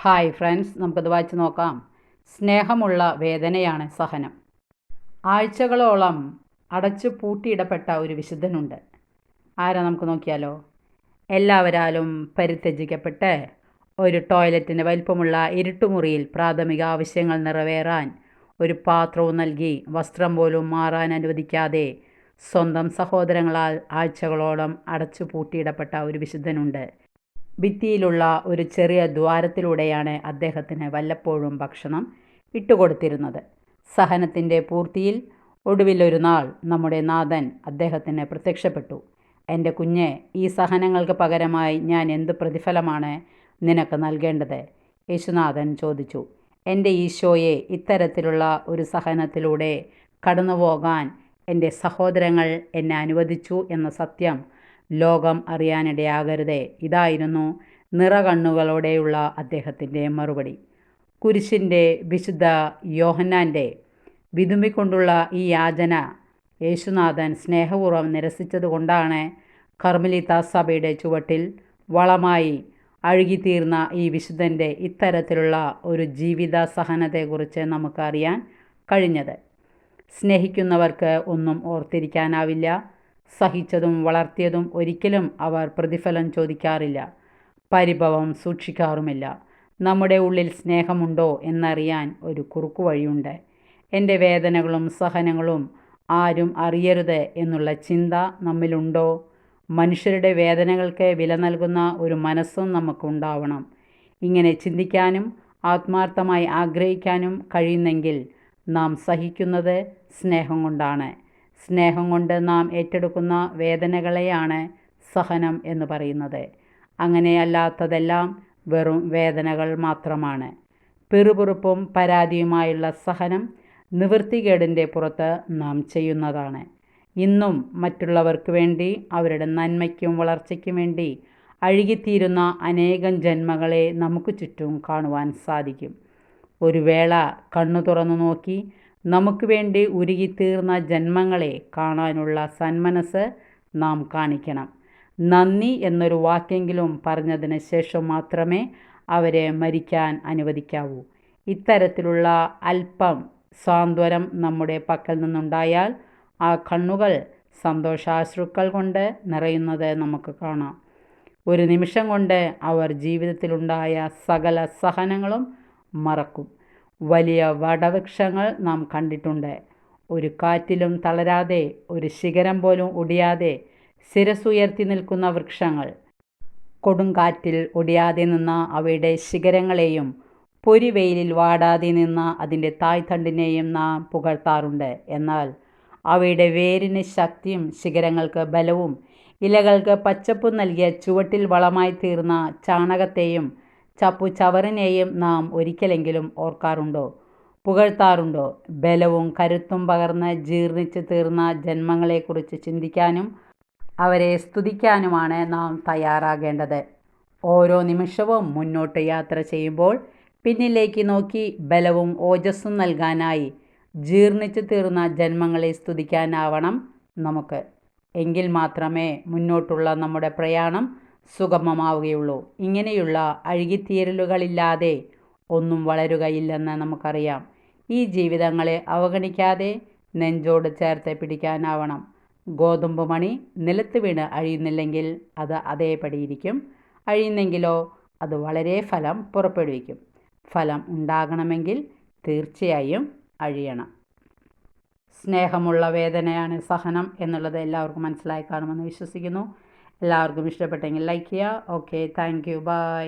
Hi friends നമുക്കത് വായിച്ച് നോക്കാം. സ്നേഹമുള്ള വേദനയാണ് സഹനം. ആഴ്ചകളോളം അടച്ചു പൂട്ടിയിടപ്പെട്ട ഒരു വിശുദ്ധനുണ്ട്. ആരാ നമുക്ക് നോക്കിയാലോ? എല്ലാവരാലും പരിത്യജിക്കപ്പെട്ട് ഒരു ടോയ്ലറ്റിന് വലിപ്പമുള്ള ഇരുട്ടുമുറിയിൽ പ്രാഥമിക ആവശ്യങ്ങൾ നിറവേറാൻ ഒരു പാത്രവും നൽകി വസ്ത്രം പോലും മാറാൻ അനുവദിക്കാതെ സ്വന്തം സഹോദരങ്ങളാൽ ആഴ്ചകളോളം അടച്ചു പൂട്ടിയിടപ്പെട്ട ഒരു വിശുദ്ധനുണ്ട്. ഭിത്തിയിലുള്ള ഒരു ചെറിയ ദ്വാരത്തിലൂടെയാണ് അദ്ദേഹത്തിന് വല്ലപ്പോഴും ഭക്ഷണം ഇട്ടുകൊടുത്തിരുന്നത്. സഹനത്തിന്റെ പൂർത്തിയിൽ ഒടുവിലൊരു നാൾ നമ്മുടെ നാഥൻ അദ്ദേഹത്തിന് പ്രത്യക്ഷപ്പെട്ടു. എന്റെ കുഞ്ഞെ ഈ സഹനങ്ങൾക്ക് പകരമായി ഞാൻ എന്ത് പ്രതിഫലമാണ് നിനക്ക് നൽകേണ്ടത്? യേശുനാഥൻ ചോദിച്ചു. എന്റെ ഈശോയെ ഇത്തരത്തിലുള്ള ഒരു സഹനത്തിലൂടെ കടന്നുപോകാൻ എന്റെ സഹോദരങ്ങൾ എന്നെ അനുവദിച്ചു എന്ന സത്യം ലോകം അറിയാനിടയാകരുതേ. ഇതായിരുന്നു നിറകണ്ണുകളോടെയുള്ള അദ്ദേഹത്തിന്റെ മറുപടി. കുരിശിന്റെ വിശുദ്ധ യോഹന്നാന്റെ വിതുമ്പിക്കൊണ്ടുള്ള ഈ യാചന യേശുനാഥൻ സ്നേഹപൂർവം നിരസിച്ചതുകൊണ്ടാണ് കർമ്മലിത്ത സഭയുടെ ചുവട്ടിൽ വളമായി അഴുകിത്തീർന്ന ഈ വിശുദ്ധന്റെ ഇത്തരത്തിലുള്ള ഒരു ജീവിത സഹനത്തെക്കുറിച്ച് നമുക്കറിയാൻ കഴിഞ്ഞത്. സ്നേഹിക്കുന്നവർക്ക് ഒന്നും ഓർത്തിരിക്കാനാവില്ല. സഹിച്ചതും വളർത്തിയതും ഒരിക്കലും അവർ പ്രതിഫലം ചോദിക്കാറില്ല. പരിഭവം സൂക്ഷിക്കാറുമില്ല. നമ്മുടെ ഉള്ളിൽ സ്നേഹമുണ്ടോ എന്നറിയാൻ ഒരു കുറുക്കു വഴിയുണ്ട്. എന്റെ വേദനകളും സഹനങ്ങളും ആരും അറിയരുത് എന്നുള്ള ചിന്ത നമ്മിലുണ്ടോ? മനുഷ്യരുടെ വേദനകൾക്ക് വില നൽകുന്ന ഒരു മനസ്സും നമുക്കുണ്ടാവണം. ഇങ്ങനെ ചിന്തിക്കാനും ആത്മാർത്ഥമായി ആഗ്രഹിക്കാനും കഴിയുന്നെങ്കിൽ നാം സഹിക്കുന്നത് സ്നേഹം കൊണ്ടാണ്. സ്നേഹം കൊണ്ട് നാം ഏറ്റെടുക്കുന്ന വേദനകളെയാണ് സഹനം എന്ന് പറയുന്നത്. അങ്ങനെയല്ലാത്തതെല്ലാം വെറും വേദനകൾ മാത്രമാണ്. പിറുപിറുപ്പും പരാതിയുമായുള്ള സഹനം നിവൃത്തികേടിന്റെ പുറത്ത് നാം ചെയ്യുന്നതാണ്. ഇന്നും മറ്റുള്ളവർക്ക് വേണ്ടി അവരുടെ നന്മയ്ക്കും വളർച്ചയ്ക്കും വേണ്ടി അഴുകിത്തീരുന്ന അനേകം ജന്മങ്ങളെ നമുക്ക് ചുറ്റും കാണുവാൻ സാധിക്കും. ഒരു വേള കണ്ണു തുറന്നു നോക്കി നമുക്ക് വേണ്ടി ഉരുകിത്തീർന്ന ജന്മങ്ങളെ കാണാനുള്ള സന്മനസ് നാം കാണിക്കണം. നന്ദി എന്നൊരു വാക്കെങ്കിലും പറഞ്ഞതിന് ശേഷം മാത്രമേ അവരെ മരിക്കാൻ അനുവദിക്കാവൂ. ഇത്തരത്തിലുള്ള അല്പം സാന്ത്വനം നമ്മുടെ പക്കൽ നിന്നുണ്ടായാൽ ആ കണ്ണുകൾ സന്തോഷാശ്രുക്കൾ കൊണ്ട് നിറയുന്നത് നമുക്ക് കാണാം. ഒരു നിമിഷം കൊണ്ട് അവർ ജീവിതത്തിലുണ്ടായ സകല സഹനങ്ങളും മറക്കും. വലിയ വടവൃക്ഷങ്ങൾ നാം കണ്ടിട്ടുണ്ട്. ഒരു കാറ്റിലും തളരാതെ ഒരു ശിഖരം പോലും ഒടിയാതെ ശിരസുയർത്തി നിൽക്കുന്ന വൃക്ഷങ്ങൾ. കൊടുങ്കാറ്റിൽ ഒടിയാതെ നിന്ന അവയുടെ ശിഖരങ്ങളെയും പൊരിവെയിലിൽ വാടാതെ നിന്ന അതിന്റെ തായ്തണ്ടിനെയും നാം പുകഴ്ത്താറുണ്ട്. എന്നാൽ അവയുടെ വേരിന് ശക്തിയും ശിഖരങ്ങൾക്ക് ബലവും ഇലകൾക്ക് പച്ചപ്പും നൽകിയ ചുവട്ടിൽ വളമായി തീർന്ന ചാണകത്തെയും ചപ്പു ചവറിനെയും നാം ഒരിക്കലെങ്കിലും ഓർക്കാറുണ്ടോ? പുകഴ്ത്താറുണ്ടോ? ബലവും കരുത്തും പകർന്ന് ജീർണിച്ച് തീർന്ന ജന്മങ്ങളെക്കുറിച്ച് ചിന്തിക്കാനും അവരെ സ്തുതിക്കാനുമാണ് നാം തയ്യാറാകേണ്ടത്. ഓരോ നിമിഷവും മുന്നോട്ട് യാത്ര ചെയ്യുമ്പോൾ പിന്നിലേക്ക് നോക്കി ബലവും ഓജസ്സും നൽകാനായി ജീർണിച്ച് തീർന്ന ജന്മങ്ങളെ സ്തുതിക്കാനാവണം നമുക്ക്. എങ്കിൽ മാത്രമേ മുന്നോട്ടുള്ള നമ്മുടെ പ്രയാണം സുഗമമാവുകയുള്ളൂ. ഇങ്ങനെയുള്ള അഴുകിത്തീരലുകളില്ലാതെ ഒന്നും വളരുകയില്ലെന്ന് നമുക്കറിയാം. ഈ ജീവിതങ്ങളെ അവഗണിക്കാതെ നെഞ്ചോട് ചേർത്ത് പിടിക്കാനാവണം. ഗോതമ്പ് മണി നിലത്ത് വീണ് അഴിയുന്നില്ലെങ്കിൽ അത് അതേപടിയിരിക്കും. അഴിയുന്നെങ്കിലോ അത് വളരെ ഫലം പുറപ്പെടുവിക്കും. ഫലം ഉണ്ടാകണമെങ്കിൽ തീർച്ചയായും അഴിയണം. സ്നേഹമുള്ള വേദനയാണ് സഹനം എന്നുള്ളത് എല്ലാവർക്കും മനസ്സിലായി കാണുമെന്ന് വിശ്വസിക്കുന്നു. എല്ലാവർക്കും ഇഷ്ടപ്പെട്ടെങ്കിൽ ലൈക്ക് ചെയ്യുക. Okay thank you by